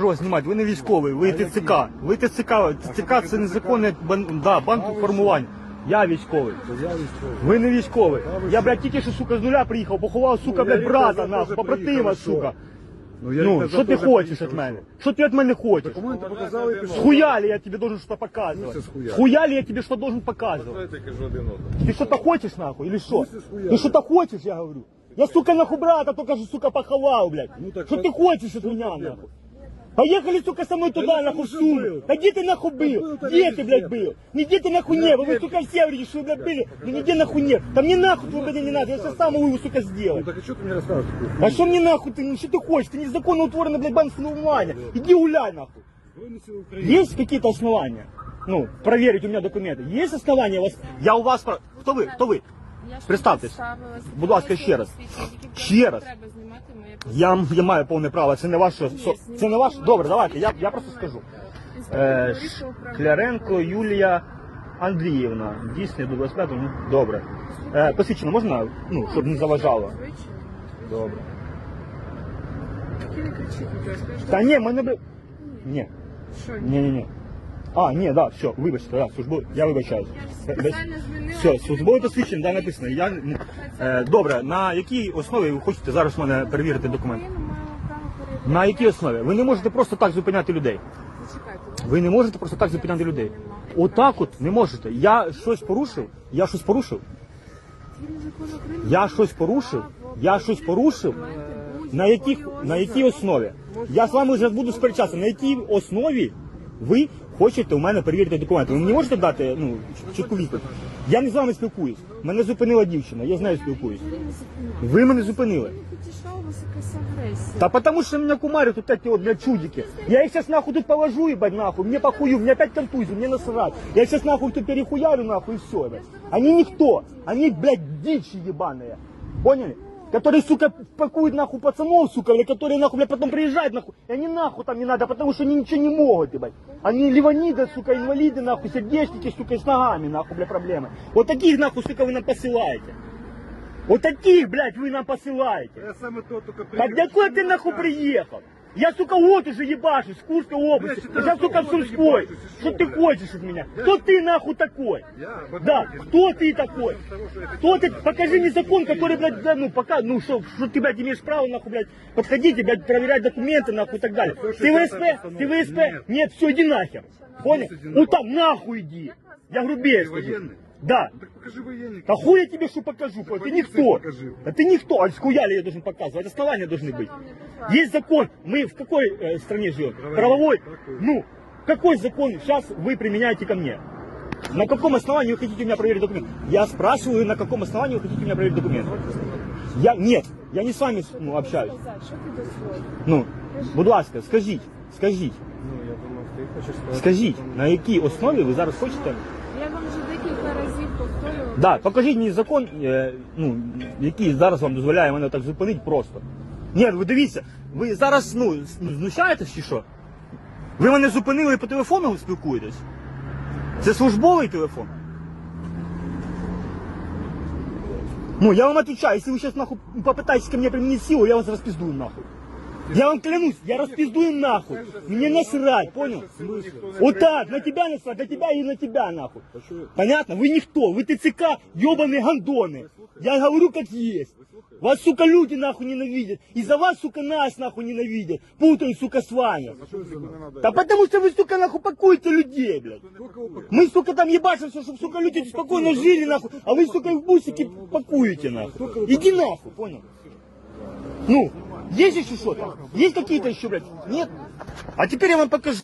Що знімати? Ви не військовий, ви ТЦК. Ви ТЦК. ТЦК це незаконне бан... да, банкформування. Я військовий. Я військовий. Ви не військовий. Та ви Я, що? блядь, тільки що, сука, з нуля приїхав, поховав, сука, Ну, я блядь, їх брата, теж нахуй, побратима, приїхав, що? сука. Ну, я Ну, їх що ти теж хочеш приїхав, від мене? що? Що ти від мене хочеш? Документи показали і пішов. Схуяли я тебе должен что-то показывать? Ну, це схуяли. Схуяли я тебе что должен показывать? Знаєте, кажу один одному. Ты что-то хочешь нахуй или что? Ну, це схуяли. Ты что-то хочешь, я говорю? Я, сука, нахуй брата только что, сука, поховал, блядь. Ну, так что что- ты хочешь от меня, проблема? нахуй? Поехали, сука, со мной туда, я нахуй, в уже сумму. был. Да где ты нахуй был, был? то Где я ты, везде блядь, был. был? Нигде ты нахуй не был. Вы, сука, все говорите, что вы, блядь, были. Ну нигде нахуй нет. Да мне нахуй твой, блядь, не надо. Я сейчас сам его, сука, Ну сделаю. так а що ти мені розказуєш? таку А хуйню? что мне нахуй ты, ну что ты хочешь? Ты незаконно утворена, блядь, банковского внимания. Иди гуляй, нахуй. Збройні сили України. Есть какие-то основания? Ну, проверить у меня документы. Есть основания у вас? Я у вас... про- Кто вы? Кто вы? Я ж Представтесь. представилась. Будь ласка, ще раз. Ще раз. Я, я маю повне право, це не ваше. со- Це не ваше. Добре, давайте, я, я просто скажу. Е, Кляренко Юлія Андріївна. Дійсний до 25, ну, добре. Е, посвідчено можна, ну, щоб не заважало? Добре. Та ні, мене би. Ні, ні, ні, ні. А, ні, да, все, вибачте, да, службу, я вибачаюсь. Я ж спеціально змінила. Все, службове посвідчення, да, написано. Я, е, добре, на якій основі ви хочете зараз мене перевірити маю перевірити. На якій основі? Ви не можете просто так зупиняти людей. Зачекайте. Ви не можете просто так зупиняти людей. Отак от не можете. Я щось порушив? Я щось порушив? Згідно закону України, Я щось порушив? Я щось порушив? документи На яких на якій основі? Я з вами вже буду сперечатися. На якій основі ви хочете у мене перевірити документи? Ви мені можете дати ну чітку відповідь? Я не з вами спілкуюсь. Мене зупинила дівчина, я з нею спілкуюсь. Я не зупиняю. Ви мене зупинили. Я не підійшла, у вас якась агресія. Да потому что меня кумарят вот эти вот, блядь, чудики. Я их сейчас нахуй тут положу, ебать, нахуй. Мне похую, мне опять контузию, мне насрать. Я сейчас нахуй тут перехуярю, нахуй, и все, блядь. Они никто. Они, блядь, дичи ебаные. Поняли? Которые, сука, пакуют нахуй пацанов, сука, или которые нахуй, блядь, потом приезжают нахуй. И они нахуй там не надо, потому что они ничего не могут, ебать. Они ливаниды, сука, инвалиды, нахуй, сердечники, сука, и с ногами, нахуй, блядь, проблемы. Вот таких, нахуй, сука, вы нам посылаете. Вот таких, блядь, вы нам посылаете. Я саме то тільки Так приїхав. для кого ты нахуй приехал? Я, сука, вот уже ебашусь в Курской области. Блядь, Я, ты сука, в откуда Сумской. ебашишь? И Что что, ты блядь? хочешь от меня? Кто ты нахуй такой? Я? Да, Подожди. кто ты такой? Кто ты? Покажи мне закон, который, блядь, да, ну, пока, ну, что, что ты, блядь, имеешь право, нахуй, блядь, подходить и, блядь, проверять документы, нахуй, и так далее. Все, что Ты это ВСП? постановка. Ты ВСП? Нет. Нет, все, иди нахер. Понял? иди Ну, нахуй. там, нахуй иди. Я грубее Ты скажу. военный? Да. Так покажи воєнник. Да хуй я тебе что покажу, ты полиции никто. покажи. Да ты никто, а схуяли я должен показывать, основания должны быть. Есть закон, мы в какой э, стране живем? Правовой. Правовой. Какой? Ну, какой закон сейчас вы применяете ко мне? На каком основании вы хотите у меня проверить документы? Я спрашиваю, на каком основании вы хотите у меня проверить документы? Я, нет, я не с вами ну, общаюсь. Сказати, Що ти дозволив? Ну, будь ласка, скажіть, скажіть, Ну, я думав, ти хочеш сказати. скажіть, на якій основі ви зараз хочете? Да, покажіть мені закон, е, ну, який зараз вам дозволяє мене так зупинити просто. Ні, ви дивіться, ви зараз ну, ну, знущаєтесь чи що? Ви мене зупинили і по телефону спілкуєтесь? Це службовий телефон? Ну, я вам отвечаю, если вы сейчас нахуй попытаетесь ко мне применить силу, я вас распиздую нахуй. Я вам клянусь, я распиздую нахуй. Мне насрать, понял? Вот так, на тебя насрать, на тебя и на тебя нахуй. Понятно? Вы никто, вы ТЦК, ебаные гандоны. Я говорю как есть. Вас, сука, люди нахуй ненавидят. Из-за вас, сука, нас нахуй ненавидят. Путают, сука, с вами. Да потому что вы, сука, нахуй пакуете людей, блядь. Мы, сука, там ебашимся, чтобы, сука, люди спокойно жили, нахуй. А вы, сука, в бусики пакуете, нахуй. Иди нахуй, понял? Ну, есть еще что-то? Есть какие-то еще, блядь? Нет? А теперь я вам покажу.